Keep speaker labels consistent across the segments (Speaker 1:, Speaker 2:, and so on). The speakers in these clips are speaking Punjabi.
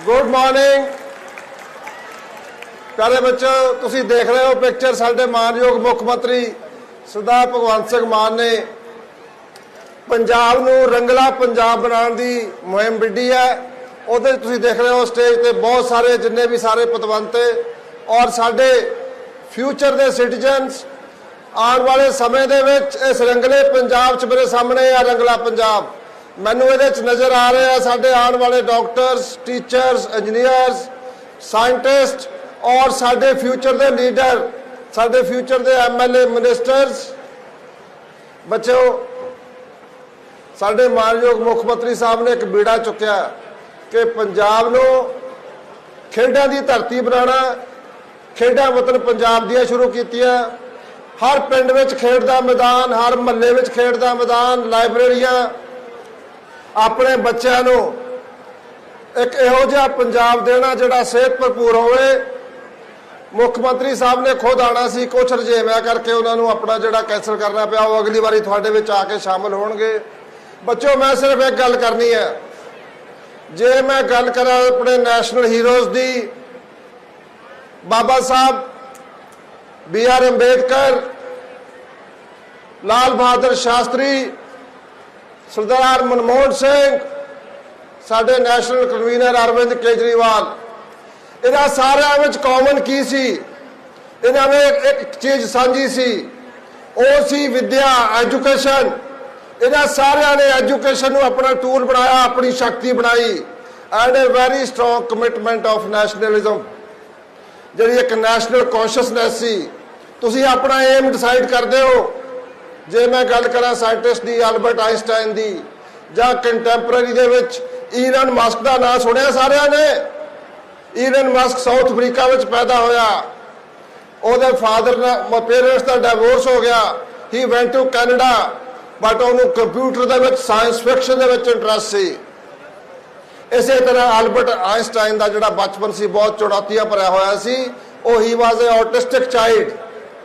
Speaker 1: ਗੁੱਡ ਮਾਰਨਿੰਗ ਪਿਆਰੇ ਬੱਚੋ ਤੁਸੀਂ ਦੇਖ ਰਹੇ ਹੋ ਪਿਕਚਰ ਸਾਡੇ ਮਾਨਯੋਗ ਮੁੱਖ ਮੰਤਰੀ ਸਰਦਾਰ ਭਗਵੰਤ ਸਿੰਘ ਮਾਨ ਨੇ ਪੰਜਾਬ ਨੂੰ ਰੰਗਲਾ ਪੰਜਾਬ ਬਣਾਉਣ ਦੀ ਮੁਹਿੰਮ ਵਿੱਢੀ ਹੈ। ਉਹਦੇ 'ਚ ਤੁਸੀਂ ਦੇਖ ਰਹੇ ਹੋ ਸਟੇਜ ਤੇ ਬਹੁਤ ਸਾਰੇ, ਜਿੰਨੇ ਵੀ ਸਾਰੇ ਪਤਵੰਤੇ ਔਰ ਸਾਡੇ ਫਿਊਚਰ ਦੇ ਸਿਟੀਜ਼ਨਸ ਆਉਣ ਵਾਲੇ ਸਮੇਂ ਦੇ ਵਿੱਚ ਇਸ ਰੰਗਲੇ ਪੰਜਾਬ 'ਚ ਮੇਰੇ ਸਾਹਮਣੇ ਆ ਰੰਗਲਾ ਪੰਜਾਬ। ਮੈਨੂੰ ਇਹਦੇ 'ਚ ਨਜ਼ਰ ਆ ਰਿਹਾ ਸਾਡੇ ਆਉਣ ਵਾਲੇ ਡਾਕਟਰਸ ਟੀਚਰਸ ਇੰਜੀਨੀਅਰਸ ਸਾਇੰਟਿਸਟ ਔਰ ਸਾਡੇ ਫਿਊਚਰ ਦੇ ਲੀਡਰ ਸਾਡੇ ਫਿਊਚਰ ਦੇ ਐਮਐਲਏ ਮਿਨਿਸਟਰਸ ਬੱਚਿਓ, ਸਾਡੇ ਮਾਨਯੋਗ ਮੁੱਖ ਮੰਤਰੀ ਸਾਹਿਬ ਨੇ ਇੱਕ ਬੀੜਾ ਚੁੱਕਿਆ ਕਿ ਪੰਜਾਬ ਨੂੰ ਖੇਡਾਂ ਦੀ ਧਰਤੀ ਬਣਾਉਣਾ, ਖੇਡਾਂ ਵਤਨ ਪੰਜਾਬ ਦੀਆਂ ਸ਼ੁਰੂ ਕੀਤੀਆਂ। ਹਰ ਪਿੰਡ ਵਿੱਚ ਖੇਡ ਦਾ ਮੈਦਾਨ, ਹਰ ਮਹੱਲੇ ਵਿੱਚ ਖੇਡ ਦਾ ਮੈਦਾਨ, ਲਾਇਬ੍ਰੇਰੀਆਂ ਆਪਣੇ ਬੱਚਿਆਂ ਨੂੰ ਇੱਕ ਇਹੋ ਜਿਹਾ ਪੰਜਾਬ ਦੇਣਾ ਜਿਹੜਾ ਸਿਹਤ ਭਰਪੂਰ ਹੋਵੇ। ਮੁੱਖ ਮੰਤਰੀ ਸਾਹਿਬ ਨੇ ਖੁਦ ਆਣਾ ਸੀ, ਕੁਛ ਰਜੇਵਿਆਂ ਕਰਕੇ ਉਹਨਾਂ ਨੂੰ ਆਪਣਾ ਜਿਹੜਾ ਕੈਨਸਲ ਕਰਨਾ ਪਿਆ, ਉਹ ਅਗਲੀ ਵਾਰੀ ਤੁਹਾਡੇ ਵਿੱਚ ਆ ਕੇ ਸ਼ਾਮਲ ਹੋਣਗੇ। ਬੱਚਿਓ, ਮੈਂ ਸਿਰਫ ਇੱਕ ਗੱਲ ਕਰਨੀ ਹੈ। ਜੇ ਮੈਂ ਗੱਲ ਕਰਾਂ ਆਪਣੇ ਨੈਸ਼ਨਲ ਹੀਰੋਜ਼ ਦੀ, ਬਾਬਾ ਸਾਹਿਬ, ਬੀ ਆਰ ਅੰਬੇਡਕਰ, ਲਾਲ ਬਹਾਦਰ ਸ਼ਾਸਤਰੀ ਸਰਦਾਰ ਮਨਮੋਹਨ ਸਿੰਘ, ਸਾਡੇ ਨੈਸ਼ਨਲ ਕਨਵੀਨਰ ਅਰਵਿੰਦ ਕੇਜਰੀਵਾਲ। ਇਹਨਾਂ ਸਾਰਿਆਂ ਵਿੱਚ ਕਾਮਨ ਕੀ ਸੀ? ਇਹਨਾਂ ਵਿੱਚ ਇੱਕ ਚੀਜ਼ ਸਾਂਝੀ ਸੀ, ਉਹ ਸੀ ਵਿਦਿਆ ਐਜੂਕੇਸ਼ਨ ਇਹਨਾਂ ਸਾਰਿਆਂ ਨੇ ਐਜੂਕੇਸ਼ਨ ਨੂੰ ਆਪਣਾ ਟੂਲ ਬਣਾਇਆ, ਆਪਣੀ ਸ਼ਕਤੀ ਬਣਾਈ। And a very strong commitment of nationalism ਜਿਹੜੀ ਇੱਕ ਨੈਸ਼ਨਲ ਕੌਨਸ਼ੀਅਸਨੈਸ ਸੀ। ਤੁਸੀਂ ਆਪਣਾ ਏਮ ਡਿਸਾਈਡ ਕਰਦੇ ਹੋ ਜੇ ਮੈਂ ਗੱਲ ਕਰਾਂ ਸਾਇੰਟਿਸਟ ਦੀ ਐਲਬਰਟ ਆਇਨਸਟਾਈਨ ਦੀ, ਜਾਂ ਕੰਟੈਂਪਰੇਰੀ ਦੇ ਵਿੱਚ ਈਲਨ ਮਸਕ ਦਾ ਨਾਮ ਸੁਣਿਆ ਸਾਰਿਆਂ ਨੇ? ਈਲਨ ਮਸਕ ਸਾਊਥ ਅਫਰੀਕਾ ਵਿੱਚ ਪੈਦਾ ਹੋਇਆ। ਉਹਦੇ ਫਾਦਰ ਦਾ ਪੇਰੈਂਟਸ ਦਾ ਡਿਵੋਰਸ ਹੋ ਗਿਆ। He went to Canada but ਉਹਨੂੰ ਕੰਪਿਊਟਰ ਦੇ ਵਿੱਚ ਸਾਇੰਸ ਫਿਕਸ਼ਨ ਦੇ ਵਿੱਚ ਇੰਟਰਸਟ ਸੀ। ਇਸੇ ਤਰ੍ਹਾਂ ਐਲਬਰਟ ਆਇਨਸਟਾਈਨ ਦਾ ਜਿਹੜਾ ਬਚਪਨ ਸੀ, ਬਹੁਤ ਚੁਣੌਤੀਆਂ ਭਰਿਆ ਹੋਇਆ ਸੀ। ਉਹ ਹੀ ਵਾਸ ਅ ਆਟਿਸਟਿਕ ਚਾਈਲਡ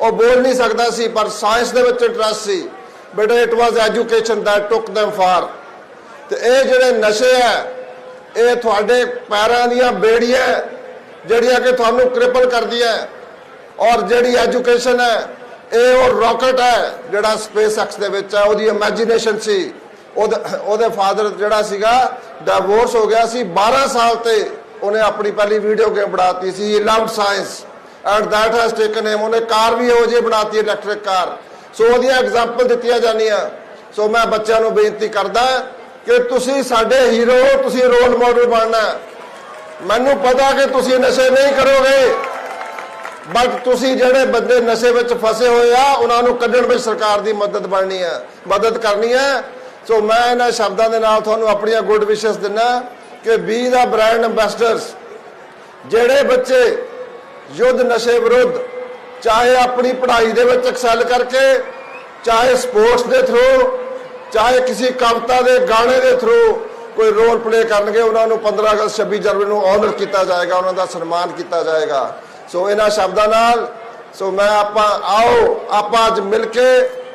Speaker 1: ਉਹ ਬੋਲ ਨਹੀਂ ਸਕਦਾ ਸੀ, ਪਰ ਸਾਇੰਸ ਦੇ ਵਿੱਚ interest C. But it was education that took them for ਤੇ ਇਹ ਜਿਹੜੇ ਨਸ਼ੇ ਹੈ, ਇਹ ਤੁਹਾਡੇ ਪੈਰਾਂ ਦੀਆਂ ਬੇੜੀਆਂ ਜਿਹੜੀਆਂ ਕਿ ਤੁਹਾਨੂੰ ਕ੍ਰਿਪਲ ਕਰਦੀਆਂ ਔਰ ਜਿਹੜੀ ਐਜੂਕੇਸ਼ਨ ਹੈ, ਇਹ ਉਹ ਰਾਕਟ ਹੈ, ਜਿਹੜਾ ਸਪੇਸ ਐਕਸ ਦੇ ਵਿੱਚ ਹੈ, ਉਹਦੀ ਇਮੇਜਿਨੇਸ਼ਨ ਸੀ। ਉਹਦੇ ਉਹਦੇ ਫਾਦਰ ਜਿਹੜਾ ਸੀਗਾ ਡਿਵੋਰਸ ਹੋ ਗਿਆ ਸੀ। 12 ਸਾਲ ਤੇ ਉਹਨੇ ਆਪਣੀ ਪਹਿਲੀ ਵੀਡੀਓ ਗੇਮ ਬਣਾਤੀ ਸੀ he loved science and that has taken him ਉਹਨੇ ਕਾਰ ਵੀ ਇਹੋ ਜਿਹੀ ਬਣਾਤੀ ਇਲੈਕਟ੍ਰਿਕ ਕਾਰ। ਸੋ ਉਹਦੀਆਂ ਐਗਜ਼ਾਮਪਲ ਦਿੱਤੀਆਂ ਜਾਂਦੀਆਂ। ਸੋ ਮੈਂ ਬੱਚਿਆਂ ਨੂੰ ਬੇਨਤੀ ਕਰਦਾ ਕਿ ਤੁਸੀਂ ਸਾਡੇ ਹੀਰੋ ਤੁਸੀਂ ਰੋਲ ਮਾਡਲ ਬਣਨਾ ਮੈਨੂੰ ਪਤਾ ਕਿ ਤੁਸੀਂ ਨਸ਼ੇ ਨਹੀਂ ਕਰੋਗੇ ਬਟ ਤੁਸੀਂ ਜਿਹੜੇ ਬੰਦੇ ਨਸ਼ੇ ਵਿੱਚ ਫਸੇ ਹੋਏ ਆ, ਉਹਨਾਂ ਨੂੰ ਕੱਢਣ ਵਿੱਚ ਸਰਕਾਰ ਦੀ ਮਦਦ ਬਣਨੀ ਹੈ, ਮਦਦ ਕਰਨੀ ਹੈ। ਸੋ ਮੈਂ ਇਹਨਾਂ ਸ਼ਬਦਾਂ ਦੇ ਨਾਲ ਤੁਹਾਨੂੰ ਆਪਣੀਆਂ ਗੁੱਡ ਵਿਸ਼ੇਸ ਦਿੰਦਾ ਕਿ ਬੀ ਦਾ ਬ੍ਰਾਂਡ ਐਮਬੈਸਡਰਸ ਜਿਹੜੇ ਬੱਚੇ ਯੁੱਧ ਨਸ਼ੇ ਵਿਰੁੱਧ, ਚਾਹੇ ਆਪਣੀ ਪੜ੍ਹਾਈ ਦੇ ਵਿੱਚ ਐਕਸੈਲ ਕਰਕੇ, ਚਾਹੇ ਸਪੋਰਟਸ ਦੇ ਥਰੂ ਚਾਹੇ ਕਿਸੇ ਕਵਿਤਾ ਦੇ ਗਾਣੇ ਦੇ ਥਰੂ ਕੋਈ ਰੋਲ ਪਲੇ ਕਰਨਗੇ, ਉਹਨਾਂ ਨੂੰ 15 ਅਗਸਤ 26 ਜਨਵਰੀ ਨੂੰ ਆਨਰ ਕੀਤਾ ਜਾਏਗਾ, ਉਹਨਾਂ ਦਾ ਸਨਮਾਨ ਕੀਤਾ ਜਾਏਗਾ। ਸੋ ਇਹਨਾਂ ਸ਼ਬਦਾਂ ਨਾਲ, ਸੋ ਮੈਂ ਆਪਾਂ, ਆਓ, ਆਪਾਂ ਅੱਜ ਮਿਲ ਕੇ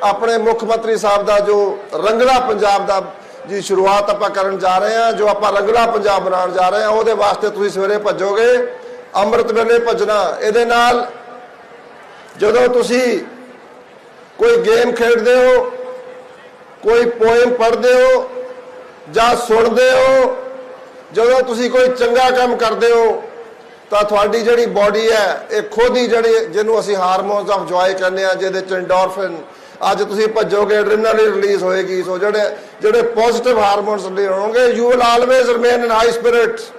Speaker 1: ਆਪਣੇ ਮੁੱਖ ਮੰਤਰੀ ਸਾਹਿਬ ਦਾ ਜੋ ਰੰਗਲਾ ਪੰਜਾਬ ਦਾ ਜੀ ਸ਼ੁਰੂਆਤ ਆਪਾਂ ਕਰਨ ਜਾ ਰਹੇ ਹਾਂ, ਜੋ ਆਪਾਂ ਰੰਗਲਾ ਪੰਜਾਬ ਬਣਾਉਣ ਜਾ ਰਹੇ ਹਾਂ, ਉਹਦੇ ਵਾਸਤੇ ਤੁਸੀਂ ਸਵੇਰੇ ਭੱਜੋਗੇ। ਅੰਮ੍ਰਿਤ ਵੇਲੇ ਭੱਜਣਾ, ਇਹਦੇ ਨਾਲ ਜਦੋਂ ਤੁਸੀਂ ਕੋਈ ਗੇਮ ਖੇਡਦੇ ਹੋ, ਕੋਈ ਪੋਇਮ ਪੜ੍ਹਦੇ ਹੋ ਜਾਂ ਸੁਣਦੇ ਹੋ, ਜਦੋਂ ਤੁਸੀਂ ਕੋਈ ਚੰਗਾ ਕੰਮ ਕਰਦੇ ਹੋ, ਤਾਂ ਤੁਹਾਡੀ ਜਿਹੜੀ ਬਾਡੀ ਹੈ, ਇਹ ਖੁਦ ਹੀ ਜਿਹੜੀ, ਜਿਹਨੂੰ ਅਸੀਂ ਹਾਰਮੋਨਸ ਆਫ ਜੋਏ ਕਹਿੰਦੇ ਆ ਜਿਹਦੇ ਚ ਐਂਡੋਰਫਿਨ ਅੱਜ ਤੁਸੀਂ ਭੱਜੋਗੇ ਐਡਰੀਨਲਿਨ ਰਿਲੀਜ਼ ਹੋਏਗੀ, ਸੋ ਜਿਹੜੇ ਜਿਹੜੇ ਪੋਜ਼ਿਟਿਵ ਹਾਰਮੋਨਸ ਰਿਲੀਜ਼ ਹੋਣਗੇ you will always remain in high spirits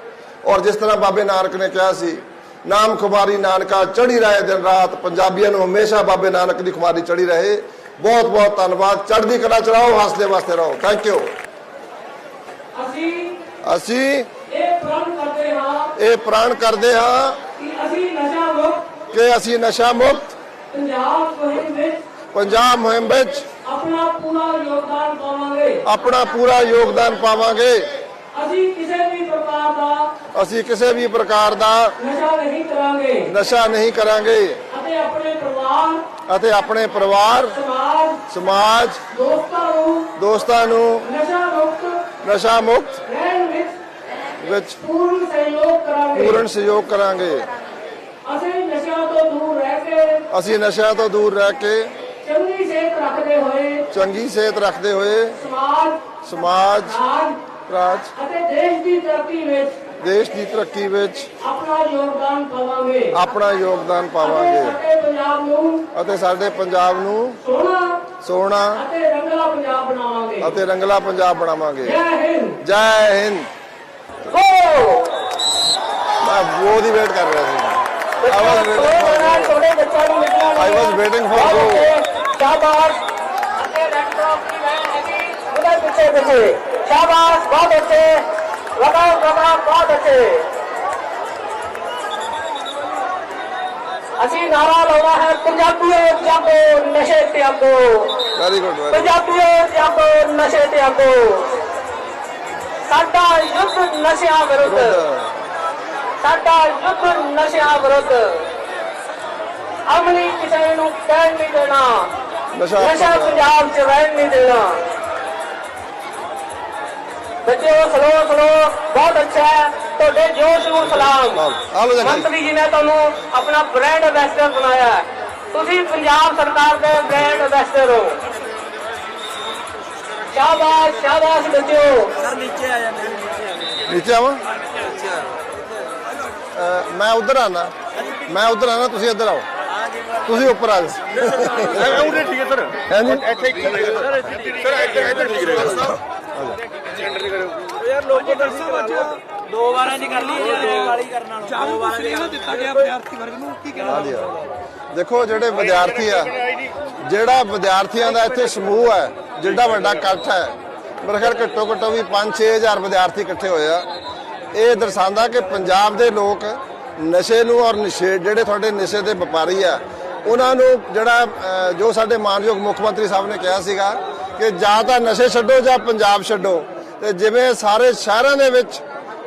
Speaker 1: ਔਰ ਜਿਸ ਤਰ੍ਹਾਂ ਬਾਬੇ ਨਾਨਕ ਨੇ ਕਿਹਾ ਸੀ ਨਾਮ ਖੁਮਾਰੀ ਨਾਨਕਾ ਚੜੀ ਰਹੇ ਦਿਨ ਰਾਤ ਪੰਜਾਬੀਆਂ ਨੂੰ ਹਮੇਸ਼ਾ ਬਾਬੇ ਨਾਨਕ ਦੀ ਖੁਮਾਰੀ ਚੜੀ ਰਹੇ। ਬਹੁਤ ਬਹੁਤ ਧੰਨਵਾਦ। ਚੜ੍ਹਦੀ ਕਲਾ ਚ ਰਹੋ ਹੱਸਦੇ ਵਾਸਤੇ ਰਹੋ। ਥੈਂਕ ਯੂ
Speaker 2: ਅਸੀਂ
Speaker 1: ਅਸੀਂ
Speaker 2: ਇਹ ਪ੍ਰਣ ਕਰਦੇ ਹਾਂ
Speaker 1: ਇਹ ਪ੍ਰਣ ਕਰਦੇ ਹਾਂ
Speaker 2: ਕਿ ਅਸੀਂ ਨਸ਼ਾ ਮੁਕਤ
Speaker 1: ਕਿ ਅਸੀਂ ਨਸ਼ਾ ਮੁਕਤ
Speaker 2: ਪੰਜਾਬ ਮੁਹਿੰਮ ਵਿੱਚ
Speaker 1: ਪੰਜਾਬ ਮੁਹਿੰਮ ਵਿੱਚ
Speaker 2: ਆਪਣਾ ਪੂਰਾ ਯੋਗਦਾਨ ਪਾਵਾਂਗੇ।
Speaker 1: ਆਪਣਾ ਪੂਰਾ ਯੋਗਦਾਨ ਪਾਵਾਂਗੇ।
Speaker 2: ਅਸੀਂ ਕਿਸੇ ਵੀ ਪ੍ਰਕਾਰ ਦਾ
Speaker 1: ਅਸੀਂ ਕਿਸੇ ਵੀ ਪ੍ਰਕਾਰ ਦਾ
Speaker 2: ਨਸ਼ਾ ਨਹੀਂ ਕਰਾਂਗੇ।
Speaker 1: ਨਸ਼ਾ ਨਹੀਂ ਕਰਾਂਗੇ।
Speaker 2: ਅਤੇ ਆਪਣੇ ਪਰਿਵਾਰ
Speaker 1: ਅਤੇ ਆਪਣੇ ਪਰਿਵਾਰ
Speaker 2: ਸਮਾਜ ਦੋਸਤਾਂ ਨੂੰ
Speaker 1: ਦੋਸਤਾਂ ਨੂੰ
Speaker 2: ਨਸ਼ਾ ਮੁਕਤ
Speaker 1: ਨਸ਼ਾ ਮੁਕਤ
Speaker 2: ਰਹਿਣ ਵਿੱਚ
Speaker 1: ਵਿੱਚ
Speaker 2: ਪੂਰਨ ਸਹਿਯੋਗ ਕਰਾਂਗੇ।
Speaker 1: ਪੂਰਨ ਸਹਿਯੋਗ ਕਰਾਂਗੇ।
Speaker 2: ਅਸੀਂ ਨਸ਼ਿਆਂ ਤੋਂ ਦੂਰ ਰਹਿ ਕੇ
Speaker 1: ਅਸੀਂ ਨਸ਼ਿਆਂ ਤੋਂ ਦੂਰ ਰਹਿ ਕੇ
Speaker 2: ਚੰਗੀ ਸਿਹਤ ਰੱਖਦੇ ਹੋਏ
Speaker 1: ਚੰਗੀ ਸਿਹਤ ਰੱਖਦੇ ਹੋਏ
Speaker 2: ਸਮਾਜ
Speaker 1: ਸਮਾਜ
Speaker 2: ਰਾਜ
Speaker 1: ਰਾਜ
Speaker 2: ਅਤੇ ਦੇਸ਼ ਦੀ ਤਰੱਕੀ ਵਿੱਚ
Speaker 1: ਦੇਸ਼ ਦੀ ਤਰੱਕੀ ਵਿੱਚ
Speaker 2: ਆਪਣਾ ਯੋਗਦਾਨ ਪਾਵਾਂਗੇ।
Speaker 1: ਆਪਣਾ ਯੋਗਦਾਨ
Speaker 2: ਅਤੇ
Speaker 1: ਪਾਵਾਂਗੇ।
Speaker 2: ਸਾਡੇ ਪੰਜਾਬ ਨੂੰ
Speaker 1: ਅਤੇ ਸਾਡੇ ਪੰਜਾਬ ਨੂੰ
Speaker 2: ਸੋਹਣਾ
Speaker 1: ਸੋਹਣਾ
Speaker 2: ਅਤੇ ਰੰਗਲਾ ਪੰਜਾਬ ਬਣਾਵਾਂਗੇ।
Speaker 1: ਅਤੇ ਰੰਗਲਾ ਪੰਜਾਬ ਬਣਾਵਾਂਗੇ।
Speaker 2: ਜੈ ਹਿੰਦ।
Speaker 1: ਜੈ ਹਿੰਦ।
Speaker 2: ਗੋ
Speaker 1: ਮੈਂ ਉਹ ਦੀ ਵੇਟ ਕਰ ਰਿਹਾ ਸੀ। I was waiting for you.
Speaker 2: ਛੋਟੇ ਬੱਚਿਆਂ ਨੂੰ ਨਿਕਲਣਾ
Speaker 1: I was waiting for you.
Speaker 2: ਸ਼ਾਬਾਸ਼। ਅਤੇ ਰੈਡ ਕ੍ਰਾਸ ਲਗਾਓ ਬਹੁਤ ਅੱਛੇ ਅਸੀਂ ਨਾਰਾ ਲਾਉਣਾ ਹੈ ਪੰਜਾਬੀਓ ਜਾਗੋ ਨਸ਼ੇ ਤਿਆਗੋ
Speaker 1: ਵੈਰੀ ਗੁੱਡ
Speaker 2: ਪੰਜਾਬੀਓ ਜਾਗੋ ਨਸ਼ੇ ਤਿਆਗੋ ਸਾਡਾ ਯੁੱਧ ਨਸ਼ਿਆਂ ਵਿਰੁੱਧ। ਸਾਡਾ ਯੁੱਧ ਨਸ਼ਿਆਂ ਵਿਰੁੱਧ। ਅਮਲੀ ਕਿਸੇ ਨੂੰ ਕਹਿਣ ਨਹੀਂ ਦੇਣਾ।
Speaker 1: ਨਸ਼ਾ
Speaker 2: ਪੰਜਾਬ ਚ ਰਹਿਣ ਨਹੀਂ ਦੇਣਾ। ਬੱਚਿਓ ਸਲੋ ਸਲੋ ਬਹੁਤ ਅੱਛਾ ਹੈ। ਤੁਹਾਡੇ ਜੋਸ਼ ਨੂੰ ਸਲਾਮ।
Speaker 1: ਆ
Speaker 2: ਮੰਤਰੀ ਜੀ ਨੇ ਤੁਹਾਨੂੰ ਆਪਣਾ ਬ੍ਰਾਂਡ ਐਂਬੈਸਡਰ ਬਣਾਇਆ ਹੈ। ਤੁਸੀਂ ਪੰਜਾਬ ਸਰਕਾਰ ਦੇ ਬ੍ਰਾਂਡ ਐਂਬੈਸਡਰ ਹੋ। ਸ਼ਾਬਾਸ਼ ਸ਼ਾਬਾਸ਼ ਬੱਚਿਓ।
Speaker 1: ਨੀਚੇ ਆਵਾਂ? ਅਹ ਮੈਂ ਉਧਰ ਆਣਾ ਮੈਂ ਉਧਰ ਆਣਾ ਤੁਸੀਂ ਇੱਧਰ ਆਓ। ਤੁਸੀਂ ਉੱਪਰ ਆ ਜਾਓ।
Speaker 3: ਉਹਦੇ ਠੀਕ ਹੈ ਸਰ।
Speaker 1: ਹੈ ਜੀ
Speaker 3: ਇੱਥੇ ਠੀਕ ਹੈ। ਸਰ ਸਰ ਇੱਧਰ ਇੱਧਰ ਠੀਕ ਰਹੇਗਾ
Speaker 4: ਯਾਰ ਲੋਕੋ ਦੱਸੋ ਦੋ ਵਾਰਾਂ ਦੀ ਕਰ ਲਈ ਯਾਰ ਵਾਲੀ ਕਰਨ ਨਾਲ। ਦੋ ਵਾਰਾਂ ਦੀ ਦਿੱਤਾ ਗਿਆ ਵਿਦਿਆਰਥੀ ਵਰਗ ਨੂੰ ਕੀ ਕਹਿਣਾ
Speaker 1: ਹਾਂਜੀ। ਦੇਖੋ ਜਿਹੜੇ ਵਿਦਿਆਰਥੀ ਆ ਜਿਹੜਾ ਵਿਦਿਆਰਥੀਆਂ ਦਾ ਇੱਥੇ ਸਮੂਹ ਹੈ ਜਿੱਡਾ ਵੱਡਾ ਇਕੱਠ ਹੈ ਮੇਰੇ ਖਿਆਲ ਘੱਟੋ ਘੱਟੋ ਵੀ 5-6000 ਵਿਦਿਆਰਥੀ ਇਕੱਠੇ ਹੋਏ ਆ। ਇਹ ਦਰਸਾਉਂਦਾ ਕਿ ਪੰਜਾਬ ਦੇ ਲੋਕ ਨਸ਼ੇ ਨੂੰ ਔਰ ਨਸ਼ੇ ਜਿਹੜੇ ਤੁਹਾਡੇ ਨਸ਼ੇ ਦੇ ਵਪਾਰੀ ਆ ਉਹਨਾਂ ਨੂੰ ਜਿਹੜਾ ਜੋ ਸਾਡੇ ਮਾਨਯੋਗ ਮੁੱਖ ਮੰਤਰੀ ਸਾਹਿਬ ਨੇ ਕਿਹਾ ਸੀਗਾ ਕਿ ਜਾਂ ਤਾਂ ਨਸ਼ੇ ਛੱਡੋ ਜਾਂ ਪੰਜਾਬ ਛੱਡੋ। ਤੇ ਜਿਵੇਂ ਸਾਰੇ ਸ਼ਹਿਰਾਂ ਦੇ ਵਿੱਚ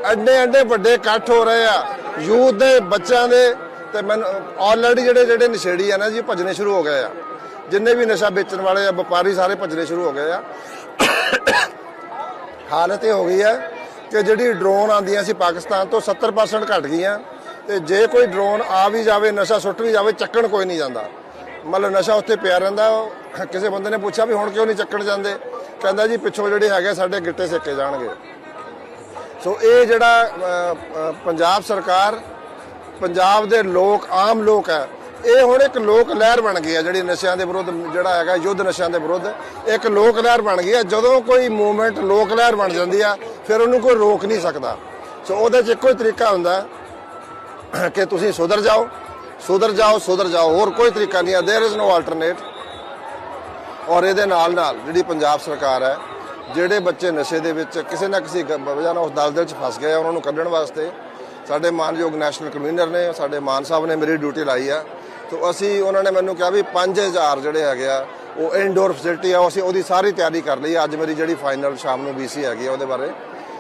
Speaker 1: ਐਡੇ ਐਡੇ ਵੱਡੇ ਇਕੱਠ ਹੋ ਰਹੇ ਆ, ਯੂਥ ਦੇ, ਬੱਚਿਆਂ ਦੇ, ਤੇ ਮੈਨੂੰ ਆਲਰੇਡੀ ਜਿਹੜੇ ਜਿਹੜੇ ਨਸ਼ੇੜੀ ਆ ਨਾ ਜੀ ਭੱਜਣੇ ਸ਼ੁਰੂ ਹੋ ਗਏ ਆ। ਜਿੰਨੇ ਵੀ ਨਸ਼ਾ ਵੇਚਣ ਵਾਲੇ ਆ, ਵਪਾਰੀ ਸਾਰੇ ਭੱਜਣੇ ਸ਼ੁਰੂ ਹੋ ਗਏ ਆ। ਹਾਲਤ ਇਹ ਹੋ ਗਈ ਹੈ ਕਿ ਜਿਹੜੀ ਡਰੋਨ ਆਂਦੀਆਂ ਸੀ ਪਾਕਿਸਤਾਨ ਤੋਂ 70% ਘਟ ਗਈਆਂ। ਤੇ ਜੇ ਕੋਈ ਡਰੋਨ ਆ ਵੀ ਜਾਵੇ, ਨਸ਼ਾ ਸੁੱਟ ਵੀ ਜਾਵੇ, ਚੱਕਣ ਕੋਈ ਨਹੀਂ ਜਾਂਦਾ। ਮਤਲਬ ਨਸ਼ਾ ਉੱਥੇ ਪਿਆ ਰਹਿੰਦਾ ਕਿਸੇ ਬੰਦੇ ਨੇ ਪੁੱਛਿਆ ਵੀ ਹੁਣ ਕਿਉਂ ਨਹੀਂ ਚੱਕਣ ਜਾਂਦੇ? ਕਹਿੰਦਾ ਜੀ ਪਿੱਛੋਂ ਜਿਹੜੇ ਹੈਗੇ ਸਾਡੇ ਗਿੱਟੇ ਸੇਕੇ ਜਾਣਗੇ ਸੋ ਇਹ ਜਿਹੜਾ ਅ, ਅ, ਪੰਜਾਬ ਸਰਕਾਰ ਪੰਜਾਬ ਦੇ ਲੋਕ ਆਮ ਲੋਕ ਹੈ ਇਹ ਹੁਣ ਇੱਕ ਲੋਕ ਲਹਿਰ ਬਣ ਗਈ ਹੈ ਜਿਹੜੀ ਨਸ਼ਿਆਂ ਦੇ ਵਿਰੁੱਧ ਜਿਹੜਾ ਹੈਗਾ ਯੁੱਧ ਨਸ਼ਿਆਂ ਦੇ ਵਿਰੁੱਧ ਇੱਕ ਲੋਕ ਲਹਿਰ ਬਣ ਗਈ ਹੈ ਜਦੋਂ ਕੋਈ ਮੂਵਮੈਂਟ ਲੋਕ ਲਹਿਰ ਬਣ ਜਾਂਦੀ ਆ ਫਿਰ ਉਹਨੂੰ ਕੋਈ ਰੋਕ ਨਹੀਂ ਸਕਦਾ ਸੋ ਉਹਦੇ 'ਚ ਇੱਕੋ ਹੀ ਤਰੀਕਾ ਹੁੰਦਾ ਹੈ ਕਿ ਤੁਸੀਂ ਸੁਧਰ ਜਾਓ ਸੁਧਰ ਜਾਓ ਸੁਧਰ ਜਾਓ ਹੋਰ ਕੋਈ ਤਰੀਕਾ ਨਹੀਂ ਹੈ देयर इज नो ਆਲਟਰਨੇਟ ਔਰ ਇਹਦੇ ਨਾਲ ਨਾਲ ਜਿਹੜੀ ਪੰਜਾਬ ਸਰਕਾਰ ਹੈ, ਜਿਹੜੇ ਬੱਚੇ ਨਸ਼ੇ ਦੇ ਵਿੱਚ ਕਿਸੇ ਨਾ ਕਿਸੇ ਗ- ਵਜ੍ਹਾ ਨਾਲ ਉਸ ਦਲਦਲ 'ਚ ਫਸ ਗਏ ਆ, ਉਹਨਾਂ ਨੂੰ ਕੱਢਣ ਵਾਸਤੇ ਸਾਡੇ ਮਾਨਯੋਗ ਨੈਸ਼ਨਲ ਕਨਵੀਨਰ ਨੇ, ਸਾਡੇ ਮਾਨ ਸਾਹਿਬ ਨੇ ਮੇਰੀ ਡਿਊਟੀ ਲਾਈ ਆ। ਤੋਂ ਅਸੀਂ, ਉਹਨਾਂ ਨੇ ਮੈਨੂੰ ਕਿਹਾ ਵੀ 5000 ਜਿਹੜੇ ਹੈਗੇ ਆ, ਉਹ ਇਨਡੋਰ ਫੈਸਿਲਿਟੀ ਆ ਉਹ ਅਸੀਂ ਉਹਦੀ ਸਾਰੀ ਤਿਆਰੀ ਕਰ ਲਈ ਅੱਜ ਮੇਰੀ ਜਿਹੜੀ ਫਾਈਨਲ ਸ਼ਾਮ ਨੂੰ ਬੀਸੀ ਹੈਗੀ ਆ ਉਹਦੇ ਬਾਰੇ।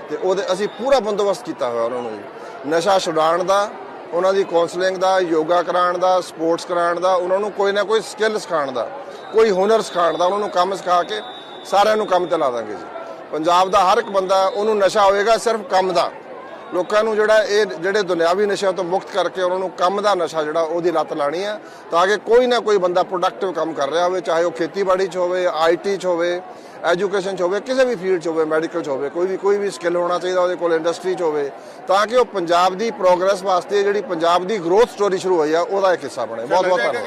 Speaker 1: ਤੇ ਉਹਦੇ, ਅਸੀਂ ਪੂਰਾ ਬੰਦੋਬਸਤ ਕੀਤਾ ਹੋਇਆ ਉਹਨਾਂ ਨੂੰ ਨਸ਼ਾ ਛੁਡਾਉਣ ਦਾ, ਉਹਨਾਂ ਦੀ ਕਾਉਂਸਲਿੰਗ ਦਾ, ਯੋਗਾ ਕਰਾਉਣ ਦਾ ਸਪੋਰਟਸ ਕਰਾਉਣ ਦਾ, ਉਹਨਾਂ ਨੂੰ ਕੋਈ ਨਾ ਕੋਈ ਸਕਿੱਲ ਸਿਖਾਉਣ ਦਾ। ਕੋਈ ਹੁਨਰ ਸਿਖਾਉਣ ਦਾ, ਉਹਨਾਂ ਨੂੰ ਕੰਮ ਸਿਖਾ ਕੇ ਸਾਰਿਆਂ ਨੂੰ ਕੰਮ ਤੇ ਲਾ ਦਾਂਗੇ ਜੀ। ਪੰਜਾਬ ਦਾ ਹਰ ਇੱਕ ਬੰਦਾ, ਉਹਨੂੰ ਨਸ਼ਾ ਹੋਵੇਗਾ ਸਿਰਫ ਕੰਮ ਦਾ। ਲੋਕਾਂ ਨੂੰ ਜਿਹੜਾ ਇਹ, ਜਿਹੜੇ ਦੁਨਿਆਵੀ ਨਸ਼ਿਆਂ ਤੋਂ ਮੁਕਤ ਕਰਕੇ ਉਹਨਾਂ ਨੂੰ ਕੰਮ ਦਾ ਨਸ਼ਾ ਜਿਹੜਾ, ਉਹਦੀ ਲੱਤ ਲਾਣੀ ਹੈ ਤਾਂ ਕਿ ਕੋਈ ਨਾ ਕੋਈ ਬੰਦਾ ਪ੍ਰੋਡਕਟਿਵ ਕੰਮ ਕਰ ਰਿਹਾ ਹੋਵੇ, ਚਾਹੇ ਉਹ ਖੇਤੀਬਾੜੀ 'ਚ ਹੋਵੇ ਆਈਟੀ 'ਚ ਹੋਵੇ ਐਜੂਕੇਸ਼ਨ 'ਚ ਹੋਵੇ, ਕਿਸੇ ਵੀ ਫੀਲਡ 'ਚ ਹੋਵੇ ਮੈਡੀਕਲ 'ਚ ਹੋਵੇ, ਕੋਈ ਵੀ ਕੋਈ ਵੀ ਸਕਿੱਲ ਹੋਣਾ ਚਾਹੀਦਾ ਉਹਦੇ ਕੋਲ ਇੰਡਸਟਰੀ 'ਚ ਹੋਵੇ, ਤਾਂ ਕਿ ਉਹ ਪੰਜਾਬ ਦੀ ਪ੍ਰੋਗਰੈਸ ਵਾਸਤੇ ਜਿਹੜੀ ਪੰਜਾਬ ਦੀ ਗਰੋਥ ਸਟੋਰੀ ਸ਼ੁਰੂ ਹੋਈ ਆ, ਉਹਦਾ ਇੱਕ ਹਿੱਸਾ ਬਣੇ। ਬਹੁਤ ਬਹੁਤ ਧੰਨਵਾਦ।